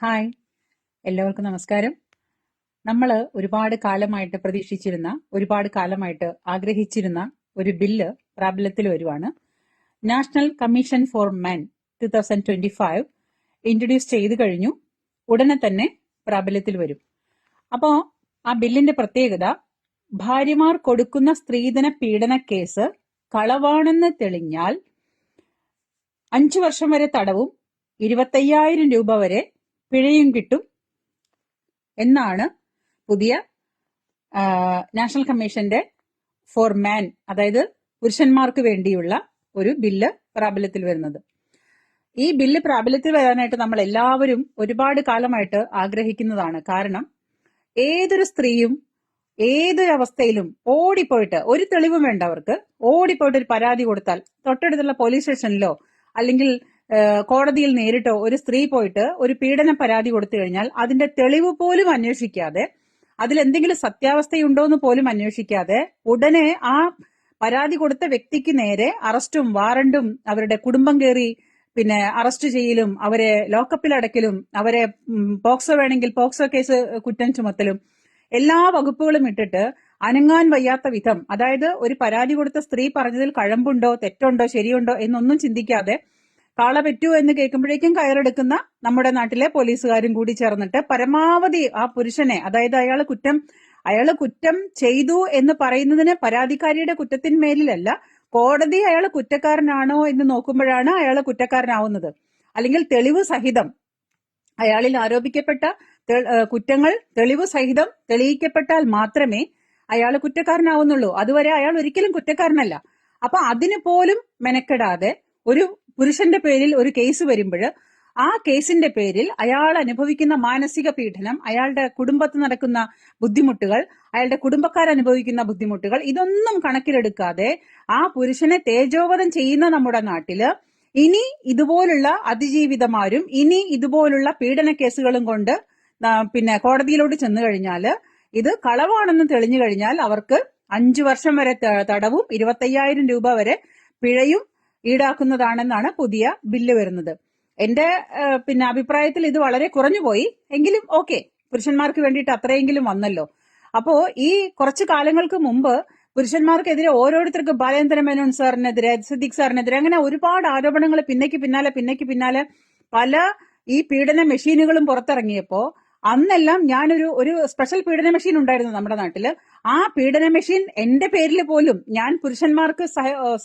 Hi. എല്ലാവർക്കും നമസ്കാരം. നമ്മൾ ഒരുപാട് കാലമായിട്ട് പ്രതീക്ഷിച്ചിരുന്ന ഒരുപാട് കാലമായിട്ട് ആഗ്രഹിച്ചിരുന്ന ഒരു ബില്ല് പ്രാബല്യത്തിൽ വരുവാണ്. National commission for men two thousand twenty five introduce ചെയ്തു കഴിഞ്ഞു. ഉടനെ തന്നെ പ്രാബല്യത്തിൽ വരും. അപ്പോൾ ആ ബില്ലിന്റെ പ്രത്യേകത ഭാര്യമാർ കൊടുക്കുന്ന സ്ത്രീധന പീഡന കേസ് കളവാണെന്ന് തെളിഞ്ഞാൽ അഞ്ചു വർഷം വരെ തടവും ഇരുപത്തയ്യായിരം രൂപ വരെ പിഴയും കിട്ടും എന്നാണ് പുതിയ നാഷണൽ കമ്മീഷന്റെ ഫോർ മാൻ അതായത് പുരുഷന്മാർക്ക് വേണ്ടിയുള്ള ഒരു ബില്ല് പ്രാബല്യത്തിൽ വരുന്നത്. ഈ ബില്ല് പ്രാബല്യത്തിൽ വരാനായിട്ട് നമ്മൾ എല്ലാവരും ഒരുപാട് കാലമായിട്ട് ആഗ്രഹിക്കുന്നതാണ്. കാരണം ഏതൊരു സ്ത്രീയും ഏതൊരു അവസ്ഥയിലും ഓടിപ്പോയിട്ട് ഒരു തെളിവും വേണ്ട അവർക്ക് ഓടിപ്പോയിട്ട് ഒരു പരാതി കൊടുത്താൽ തൊട്ടടുത്തുള്ള പോലീസ് സ്റ്റേഷനിലോ അല്ലെങ്കിൽ കോടതിയിൽ നേരിട്ടോ ഒരു സ്ത്രീ പോയിട്ട് ഒരു പീഡന പരാതി കൊടുത്തു കഴിഞ്ഞാൽ അതിന്റെ തെളിവ് പോലും അന്വേഷിക്കാതെ അതിൽ എന്തെങ്കിലും സത്യാവസ്ഥയുണ്ടോ എന്ന് പോലും അന്വേഷിക്കാതെ ഉടനെ ആ പരാതി കൊടുത്ത വ്യക്തിക്ക് നേരെ അറസ്റ്റും വാറണ്ടും അവരുടെ കുടുംബം കയറി പിന്നെ അറസ്റ്റ് ചെയ്യലും അവരെ ലോക്കപ്പിൽ അടയ്ക്കലും അവരെ പോക്സോ വേണമെങ്കിൽ പോക്സോ കേസ് കുറ്റം ചുമത്തലും എല്ലാ വകുപ്പുകളും ഇട്ടിട്ട് അനങ്ങാൻ വയ്യാത്ത വിധം അതായത് ഒരു പരാതി കൊടുത്ത സ്ത്രീ പറഞ്ഞതിൽ കഴമ്പുണ്ടോ തെറ്റുണ്ടോ ശരിയുണ്ടോ എന്നൊന്നും ചിന്തിക്കാതെ കാള പറ്റൂ എന്ന് കേൾക്കുമ്പോഴേക്കും കയറെടുക്കുന്ന നമ്മുടെ നാട്ടിലെ പോലീസുകാരും കൂടി ചേർന്നിട്ട് പരമാവധി ആ പുരുഷനെ അതായത് അയാൾ കുറ്റം അയാൾ കുറ്റം ചെയ്തു എന്ന് പറയുന്നതിന് പരാതിക്കാരിയുടെ കുറ്റത്തിന്മേലിലല്ല കോടതി അയാൾ കുറ്റക്കാരനാണോ എന്ന് നോക്കുമ്പോഴാണ് അയാൾ കുറ്റക്കാരനാവുന്നത്. അല്ലെങ്കിൽ തെളിവ് സഹിതം അയാളിൽ ആരോപിക്കപ്പെട്ട കുറ്റങ്ങൾ തെളിവ് സഹിതം തെളിയിക്കപ്പെട്ടാൽ മാത്രമേ അയാൾ കുറ്റക്കാരനാവുന്നുള്ളൂ. അതുവരെ അയാൾ ഒരിക്കലും കുറ്റക്കാരനല്ല. അപ്പൊ അതിന് പോലും മെനക്കെടാതെ ഒരു പുരുഷന്റെ പേരിൽ ഒരു കേസ് വരുമ്പോൾ ആ കേസിന്റെ പേരിൽ അയാൾ അനുഭവിക്കുന്ന മാനസിക പീഡനം അയാളുടെ കുടുംബത്ത് നടക്കുന്ന ബുദ്ധിമുട്ടുകൾ അയാളുടെ കുടുംബക്കാർ അനുഭവിക്കുന്ന ബുദ്ധിമുട്ടുകൾ ഇതൊന്നും കണക്കിലെടുക്കാതെ ആ പുരുഷനെ തേജോവധം ചെയ്യുന്ന നമ്മുടെ നാട്ടിൽ ഇനി ഇതുപോലുള്ള അതിജീവിതമാരും ഇനി ഇതുപോലുള്ള പീഡന കേസുകളും കൊണ്ട് പിന്നെ കോടതിയിലോട്ട് ചെന്നു കഴിഞ്ഞാൽ ഇത് കളവാണെന്ന് തെളിഞ്ഞു കഴിഞ്ഞാൽ അവർക്ക് അഞ്ചു വർഷം വരെ തടവും ഇരുപത്തയ്യായിരം രൂപ വരെ പിഴയും ഈടാക്കുന്നതാണെന്നാണ് പുതിയ ബില്ല് വരുന്നത്. എന്റെ പിന്നെ അഭിപ്രായത്തിൽ ഇത് വളരെ കുറഞ്ഞു പോയി. എങ്കിലും ഓക്കെ പുരുഷന്മാർക്ക് വേണ്ടിയിട്ട് അത്രയെങ്കിലും വന്നല്ലോ. അപ്പോ ഈ കുറച്ചു കാലങ്ങൾക്ക് മുമ്പ് പുരുഷന്മാർക്കെതിരെ ഓരോരുത്തർക്ക് ബാലേന്ദ്ര മേനോൻ സാറിനെതിരെ സിദ്ദിഖ് സാറിനെതിരെ അങ്ങനെ ഒരുപാട് ആരോപണങ്ങൾ പിന്നേക്ക് പിന്നാലെ പിന്നേക്ക് പിന്നാലെ പല ഈ പീഡന മെഷീനുകളും പുറത്തിറങ്ങിയപ്പോ അന്നെല്ലാം ഞാനൊരു ഒരു സ്പെഷ്യൽ പീഡന മെഷീൻ ഉണ്ടായിരുന്നു നമ്മുടെ നാട്ടിൽ ആ പീഡന മെഷീൻ എന്റെ പേരിൽ പോലും ഞാൻ പുരുഷന്മാർക്ക്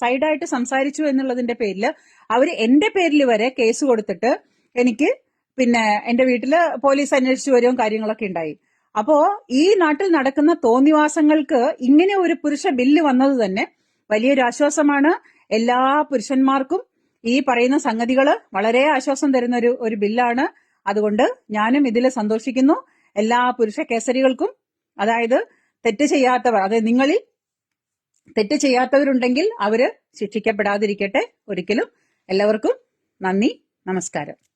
സൈഡായിട്ട് സംസാരിച്ചു എന്നുള്ളതിന്റെ പേരിൽ അവർ എന്റെ പേരിൽ വരെ കേസ് കൊടുത്തിട്ട് എനിക്ക് പിന്നെ എന്റെ വീട്ടിൽ പോലീസ് അന്വേഷിച്ചു വരും കാര്യങ്ങളൊക്കെ ഉണ്ടായി. അപ്പോ ഈ നാട്ടിൽ നടക്കുന്ന തോന്നിവാസങ്ങൾക്ക് ഇങ്ങനെ ഒരു പുരുഷ ബില്ല് വന്നത് തന്നെ വലിയൊരു ആശ്വാസമാണ്. എല്ലാ പുരുഷന്മാർക്കും ഈ പറയുന്ന സംഗതികൾ വളരെ ആശ്വാസം തരുന്ന ഒരു ഒരു ബില്ലാണ്. അതുകൊണ്ട് ഞാനും ഇതിൽ സന്തോഷിക്കുന്നു. എല്ലാ പുരുഷ കേസരികൾക്കും അതായത് തെറ്റ് ചെയ്യാത്തവർ അതായത് നിങ്ങളിൽ തെറ്റ് ചെയ്യാത്തവരുണ്ടെങ്കിൽ അവർ ശിക്ഷിക്കപ്പെടാതിരിക്കട്ടെ. ഒരിക്കലും എല്ലാവർക്കും നന്ദി നമസ്കാരം.